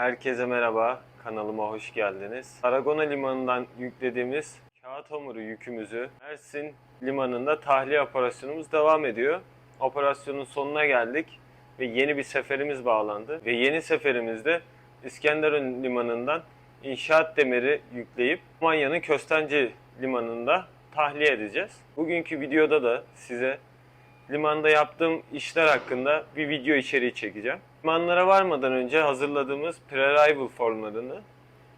Herkese merhaba, kanalıma hoş geldiniz. Aragona Limanı'ndan yüklediğimiz kağıt hamuru yükümüzü Mersin Limanı'nda tahliye operasyonumuz devam ediyor. Operasyonun sonuna geldik ve yeni bir seferimiz bağlandı. Ve yeni seferimizde İskenderun Limanı'ndan inşaat demiri yükleyip Manya'nın Köstenci Limanı'nda tahliye edeceğiz. Bugünkü videoda da size limanda yaptığım işler hakkında bir video içeriği çekeceğim. Limanlara varmadan önce hazırladığımız pre-arrival formlarını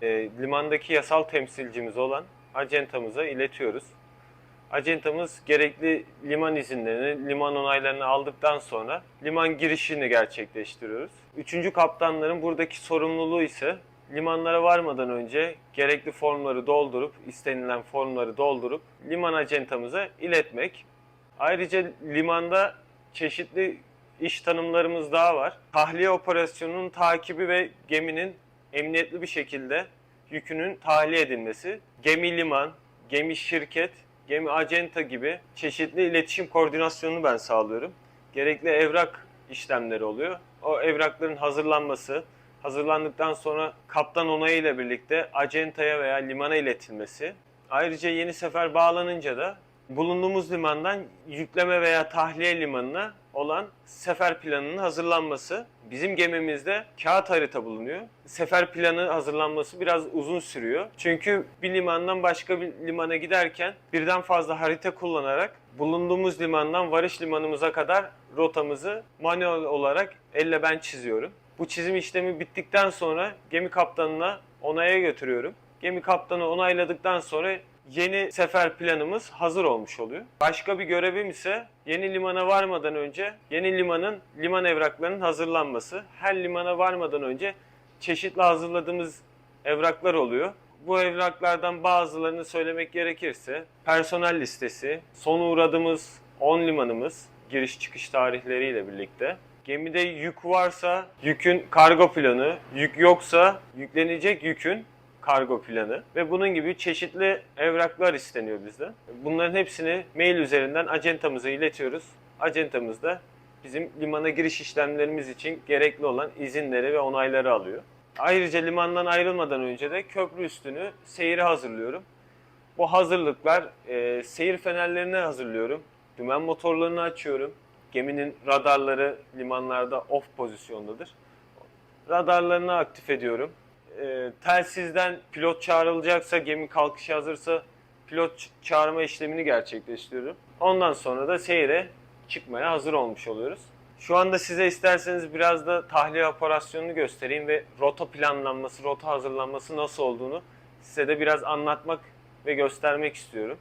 e, limandaki yasal temsilcimiz olan acentamıza iletiyoruz. Acentamız gerekli liman izinlerini, liman onaylarını aldıktan sonra liman girişini gerçekleştiriyoruz. Üçüncü kaptanların buradaki sorumluluğu ise limanlara varmadan önce gerekli formları doldurup, istenilen formları doldurup liman acentamıza iletmek. Ayrıca limanda çeşitli iş tanımlarımız daha var. Tahliye operasyonunun takibi ve geminin emniyetli bir şekilde yükünün tahliye edilmesi. Gemi liman, gemi şirket, gemi acenta gibi çeşitli iletişim koordinasyonunu ben sağlıyorum. Gerekli evrak işlemleri oluyor. O evrakların hazırlanması, hazırlandıktan sonra kaptan onayı ile birlikte acentaya veya limana iletilmesi. Ayrıca yeni sefer bağlanınca da bulunduğumuz limandan yükleme veya tahliye limanına olan sefer planının hazırlanması. Bizim gemimizde kağıt harita bulunuyor. Sefer planı hazırlanması biraz uzun sürüyor. Çünkü bir limandan başka bir limana giderken birden fazla harita kullanarak bulunduğumuz limandan varış limanımıza kadar rotamızı manuel olarak elle ben çiziyorum. Bu çizim işlemi bittikten sonra gemi kaptanına onaya götürüyorum. Gemi kaptanı onayladıktan sonra yeni sefer planımız hazır olmuş oluyor. Başka bir görevim ise yeni limana varmadan önce yeni limanın liman evraklarının hazırlanması. Her limana varmadan önce çeşitli hazırladığımız evraklar oluyor. Bu evraklardan bazılarını söylemek gerekirse personel listesi, son uğradığımız 10 limanımız giriş çıkış tarihleriyle birlikte. Gemide yük varsa yükün kargo planı, yük yoksa yüklenecek yükün kargo planı ve bunun gibi çeşitli evraklar isteniyor bizden. Bunların hepsini mail üzerinden acentamıza iletiyoruz. Acentamız da bizim limana giriş işlemlerimiz için gerekli olan izinleri ve onayları alıyor. Ayrıca limandan ayrılmadan önce de köprü üstünü seyire hazırlıyorum. Bu hazırlıklar e, seyir fenerlerini hazırlıyorum. Dümen motorlarını açıyorum. Geminin radarları limanlarda off pozisyondadır. Radarlarını aktif ediyorum. E, telsizden pilot çağrılacaksa, gemi kalkışa hazırsa pilot çağırma işlemini gerçekleştiriyorum. Ondan sonra da seyre çıkmaya hazır olmuş oluyoruz. Şu anda size isterseniz biraz da tahliye operasyonunu göstereyim ve rota planlanması, rota hazırlanması nasıl olduğunu size de biraz anlatmak ve göstermek istiyorum.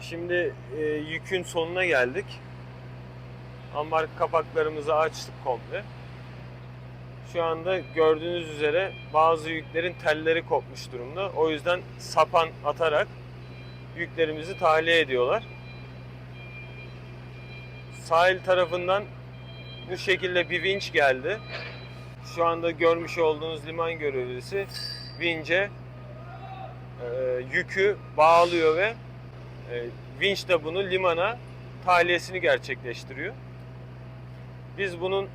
Şimdi e, yükün sonuna geldik. Ambar kapaklarımızı açtık komple. Şu anda gördüğünüz üzere bazı yüklerin telleri kopmuş durumda. O yüzden sapan atarak yüklerimizi tahliye ediyorlar. Sahil tarafından bu şekilde bir vinç geldi. Şu anda görmüş olduğunuz liman görevlisi vinçe e, yükü bağlıyor ve e, vinç de bunu limana tahliyesini gerçekleştiriyor. Biz bunun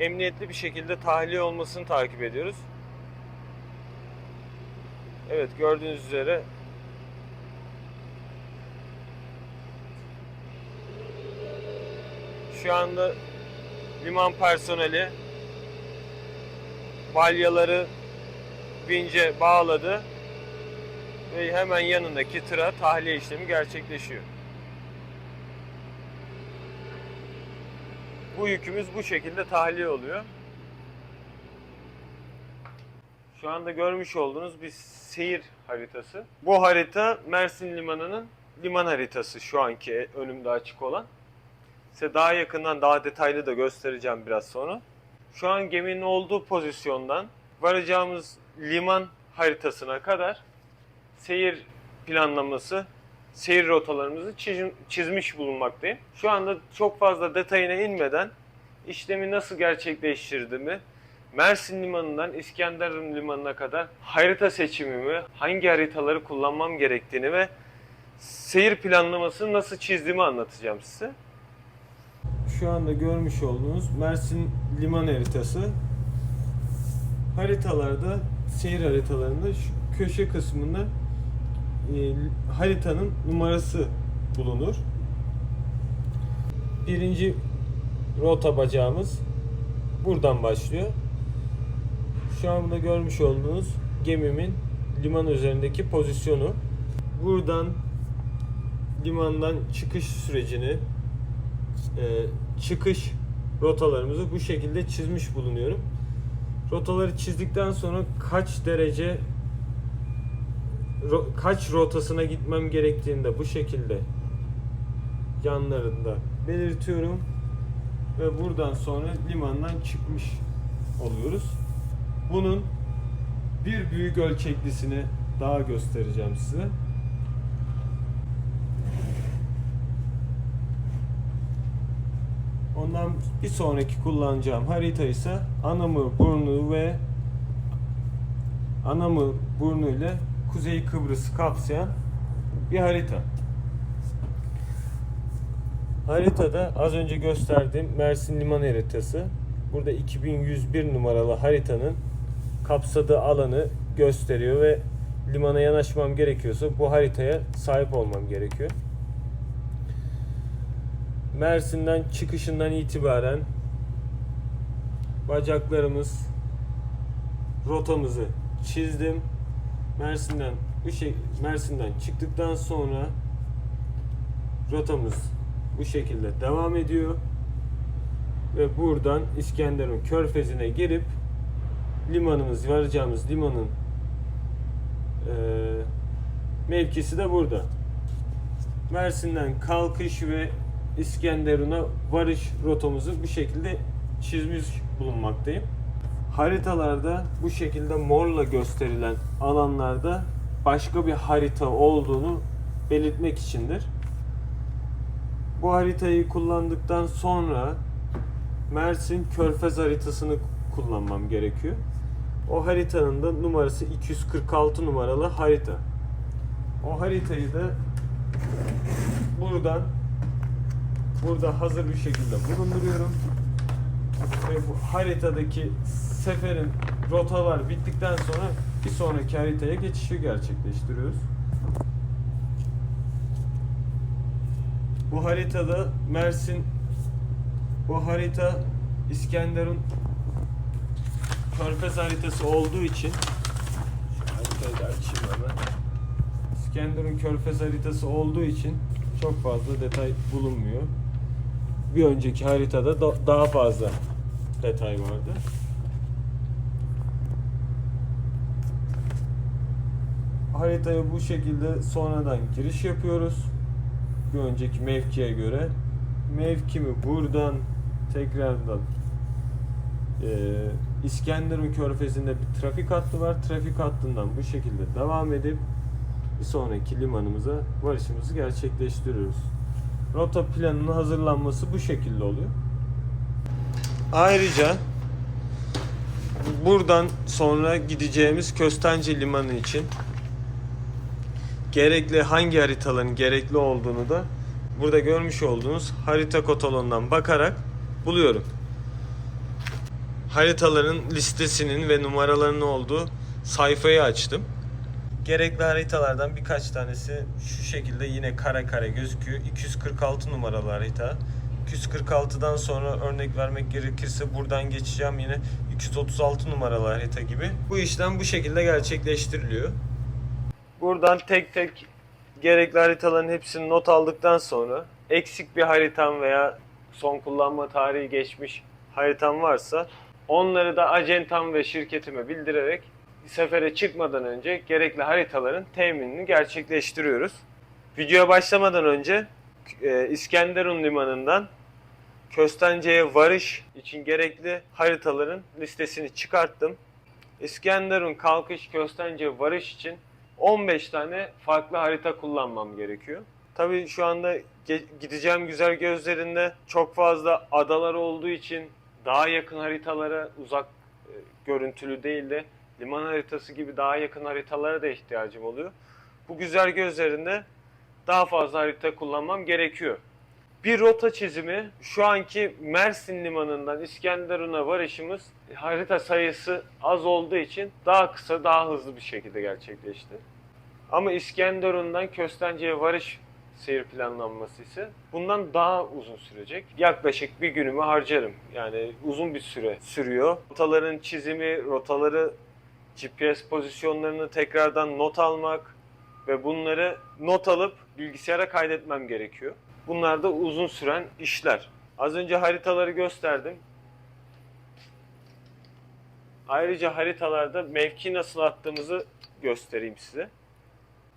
emniyetli bir şekilde tahliye olmasını takip ediyoruz. Evet gördüğünüz üzere şu anda liman personeli balyaları vince bağladı ve hemen yanındaki tıra tahliye işlemi gerçekleşiyor. Bu yükümüz bu şekilde tahliye oluyor. Şu anda görmüş olduğunuz bir seyir haritası. Bu harita Mersin Limanı'nın liman haritası şu anki önümde açık olan. Size daha yakından daha detaylı da göstereceğim biraz sonra. Şu an geminin olduğu pozisyondan varacağımız liman haritasına kadar seyir planlaması, seyir rotalarımızı çiz- çizmiş bulunmaktayım. Şu anda çok fazla detayına inmeden işlemi nasıl gerçekleştirdiğimi, Mersin Limanı'ndan İskenderun Limanı'na kadar harita seçimimi, hangi haritaları kullanmam gerektiğini ve seyir planlamasını nasıl çizdiğimi anlatacağım size. şu anda görmüş olduğunuz Mersin liman haritası. Haritalarda, seyir haritalarında şu köşe kısmında e, haritanın numarası bulunur. Birinci rota bacağımız buradan başlıyor. Şu anda görmüş olduğunuz gemimin liman üzerindeki pozisyonu. Buradan limandan çıkış sürecini e, çıkış rotalarımızı bu şekilde çizmiş bulunuyorum. Rotaları çizdikten sonra kaç derece ro- kaç rotasına gitmem gerektiğini de bu şekilde yanlarında belirtiyorum ve buradan sonra limandan çıkmış oluyoruz. Bunun bir büyük ölçeklisini daha göstereceğim size. Ondan bir sonraki kullanacağım harita ise Anamur Burnu ve Anamur Burnu ile Kuzey Kıbrıs'ı kapsayan bir harita. Haritada az önce gösterdiğim Mersin Liman haritası. Burada 2101 numaralı haritanın kapsadığı alanı gösteriyor ve limana yanaşmam gerekiyorsa bu haritaya sahip olmam gerekiyor. Mersin'den çıkışından itibaren bacaklarımız rotamızı çizdim. Mersin'den şey Mersin'den çıktıktan sonra rotamız bu şekilde devam ediyor. Ve buradan İskenderun Körfezi'ne girip limanımız varacağımız limanın eee, mevkisi de burada. Mersin'den kalkış ve İskenderun'a varış rotamızı bu şekilde çizmiş bulunmaktayım. Haritalarda bu şekilde morla gösterilen alanlarda başka bir harita olduğunu belirtmek içindir. Bu haritayı kullandıktan sonra Mersin Körfez haritasını kullanmam gerekiyor. O haritanın da numarası 246 numaralı harita. O haritayı da buradan burada hazır bir şekilde bulunduruyorum. Ve bu haritadaki seferin rotalar bittikten sonra bir sonraki haritaya geçişi gerçekleştiriyoruz. Bu haritada Mersin bu harita İskenderun Körfez haritası olduğu için. İskenderun Körfez haritası olduğu için çok fazla detay bulunmuyor. Bir önceki haritada da- daha fazla detay vardı. Haritaya bu şekilde sonradan giriş yapıyoruz. Bir önceki mevkiye göre. Mevkimi buradan tekrardan eee İskenderun Körfezi'nde bir trafik hattı var. Trafik hattından bu şekilde devam edip bir sonraki limanımıza varışımızı gerçekleştiriyoruz. Rota planının hazırlanması bu şekilde oluyor. Ayrıca buradan sonra gideceğimiz Köstence Limanı için gerekli hangi haritaların gerekli olduğunu da burada görmüş olduğunuz harita katalonundan bakarak buluyorum. Haritaların listesinin ve numaralarının olduğu sayfayı açtım. Gerekli haritalardan birkaç tanesi şu şekilde yine kare kare gözüküyor. 246 numaralı harita. 246'dan sonra örnek vermek gerekirse buradan geçeceğim yine 236 numaralı harita gibi. Bu işlem bu şekilde gerçekleştiriliyor. Buradan tek tek gerekli haritaların hepsini not aldıktan sonra eksik bir haritam veya son kullanma tarihi geçmiş haritam varsa onları da acentam ve şirketime bildirerek sefere çıkmadan önce gerekli haritaların teminini gerçekleştiriyoruz. Videoya başlamadan önce e, İskenderun limanından Köstence'ye varış için gerekli haritaların listesini çıkarttım. İskenderun kalkış Köstence varış için 15 tane farklı harita kullanmam gerekiyor. Tabii şu anda gideceğim güzel gözlerinde çok fazla adalar olduğu için daha yakın haritalara uzak e, görüntülü değil de liman haritası gibi daha yakın haritalara da ihtiyacım oluyor. Bu güzel gözlerinde daha fazla harita kullanmam gerekiyor. Bir rota çizimi şu anki Mersin limanından İskenderun'a varışımız harita sayısı az olduğu için daha kısa, daha hızlı bir şekilde gerçekleşti. Ama İskenderun'dan Köstence'ye varış seyir planlanması ise bundan daha uzun sürecek. Yaklaşık bir günümü harcarım. Yani uzun bir süre sürüyor. Rotaların çizimi, rotaları GPS pozisyonlarını tekrardan not almak ve bunları not alıp bilgisayara kaydetmem gerekiyor. Bunlar da uzun süren işler. Az önce haritaları gösterdim. Ayrıca haritalarda mevki nasıl attığımızı göstereyim size.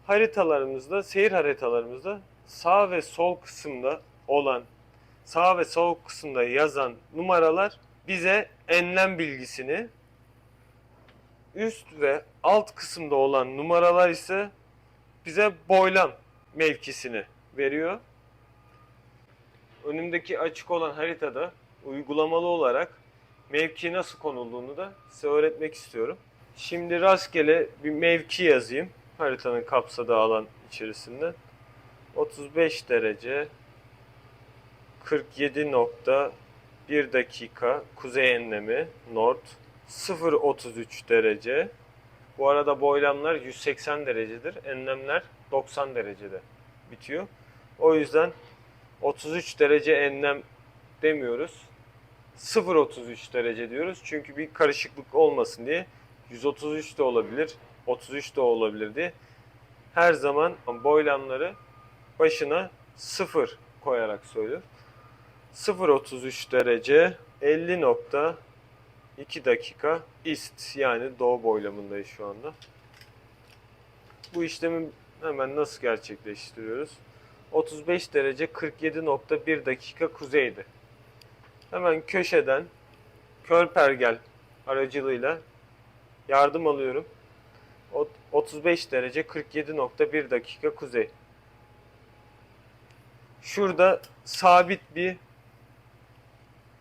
Haritalarımızda, seyir haritalarımızda sağ ve sol kısımda olan, sağ ve sol kısımda yazan numaralar bize enlem bilgisini, üst ve alt kısımda olan numaralar ise bize boylam mevkisini veriyor. Önümdeki açık olan haritada uygulamalı olarak mevki nasıl konulduğunu da size öğretmek istiyorum. Şimdi rastgele bir mevki yazayım haritanın kapsadığı alan içerisinde. 35 derece 47.1 dakika kuzey enlemi north 0.33 derece bu arada boylamlar 180 derecedir. Enlemler 90 derecede bitiyor. O yüzden 33 derece enlem demiyoruz. 0.33 derece diyoruz. Çünkü bir karışıklık olmasın diye 133 de olabilir, 33 de olabilir diye her zaman boylamları başına 0 koyarak söylüyor. 0.33 derece 50.2 dakika ist yani doğu boylamındayız şu anda. Bu işlemi hemen nasıl gerçekleştiriyoruz? 35 derece 47.1 dakika kuzeydi. Hemen köşeden kör pergel aracılığıyla yardım alıyorum. Ot- 35 derece 47.1 dakika kuzey. Şurada sabit bir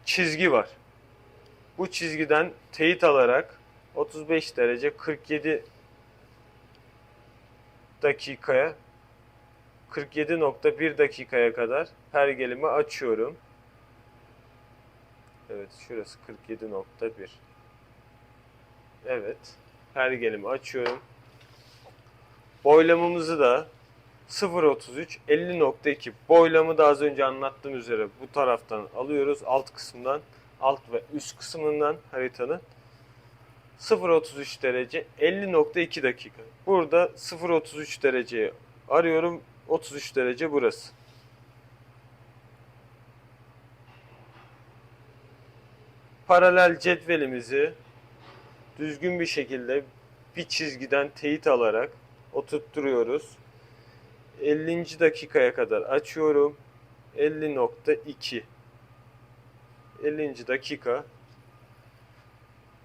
çizgi var. Bu çizgiden teyit alarak 35 derece 47 dakikaya 47.1 dakikaya kadar pergelimi açıyorum. Evet şurası 47.1. Evet. Pergelimi açıyorum. Boylamımızı da 0.33 50.2 boylamı da az önce anlattığım üzere bu taraftan alıyoruz. Alt kısımdan alt ve üst kısmından haritanın 0.33 derece 50.2 dakika. Burada 0.33 dereceyi arıyorum. 33 derece burası. Paralel cetvelimizi düzgün bir şekilde bir çizgiden teyit alarak oturtturuyoruz. 50. dakikaya kadar açıyorum. 50.2 50. dakika.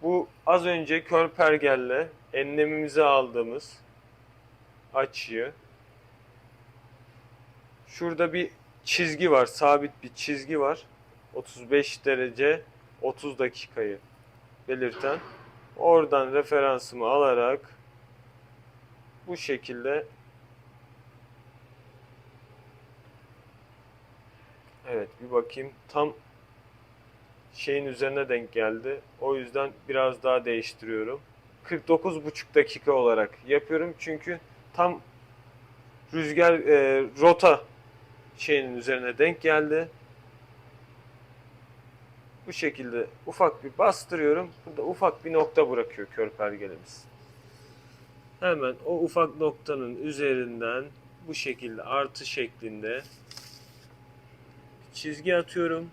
Bu az önce kör pergelle enlemimize aldığımız açıyı Şurada bir çizgi var, sabit bir çizgi var. 35 derece 30 dakikayı belirten. Oradan referansımı alarak bu şekilde Evet bir bakayım tam şeyin üzerine denk geldi. O yüzden biraz daha değiştiriyorum. 49,5 dakika olarak yapıyorum çünkü tam rüzgar e, rota şeyinin üzerine denk geldi. Bu şekilde ufak bir bastırıyorum. Burada ufak bir nokta bırakıyor kör pergelemiz. Hemen o ufak noktanın üzerinden bu şekilde artı şeklinde çizgi atıyorum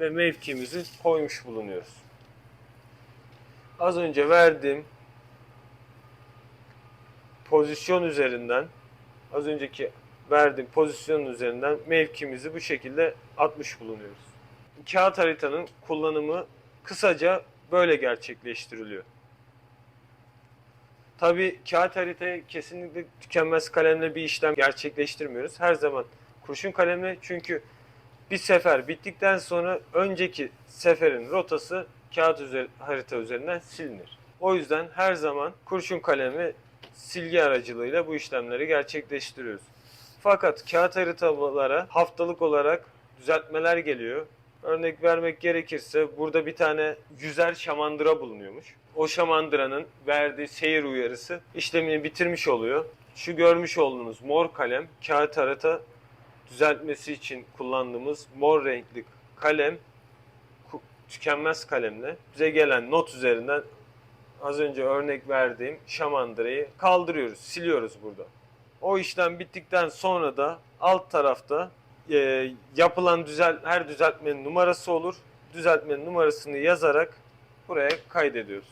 ve mevkimizi koymuş bulunuyoruz. Az önce verdiğim pozisyon üzerinden az önceki verdiğim pozisyon üzerinden mevkimizi bu şekilde atmış bulunuyoruz. Kağıt haritanın kullanımı kısaca böyle gerçekleştiriliyor. Tabi kağıt haritaya kesinlikle tükenmez kalemle bir işlem gerçekleştirmiyoruz. Her zaman kurşun kalemle çünkü bir sefer bittikten sonra önceki seferin rotası kağıt üzeri, harita üzerinden silinir. O yüzden her zaman kurşun kalemi silgi aracılığıyla bu işlemleri gerçekleştiriyoruz. Fakat kağıt haritalara haftalık olarak düzeltmeler geliyor. Örnek vermek gerekirse burada bir tane yüzer şamandıra bulunuyormuş. O şamandıranın verdiği seyir uyarısı işlemini bitirmiş oluyor. Şu görmüş olduğunuz mor kalem kağıt harita düzeltmesi için kullandığımız mor renkli kalem tükenmez kalemle bize gelen not üzerinden az önce örnek verdiğim şamandırayı kaldırıyoruz, siliyoruz burada. O işlem bittikten sonra da alt tarafta e, yapılan düzel her düzeltmenin numarası olur. Düzeltmenin numarasını yazarak buraya kaydediyoruz.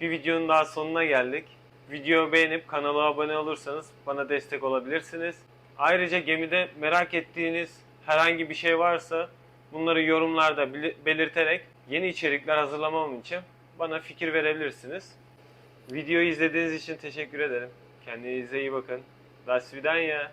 Bir videonun daha sonuna geldik. Videoyu beğenip kanala abone olursanız bana destek olabilirsiniz. Ayrıca gemide merak ettiğiniz herhangi bir şey varsa bunları yorumlarda belirterek yeni içerikler hazırlamam için bana fikir verebilirsiniz. Videoyu izlediğiniz için teşekkür ederim. Kendinize iyi bakın. Das Vidanya.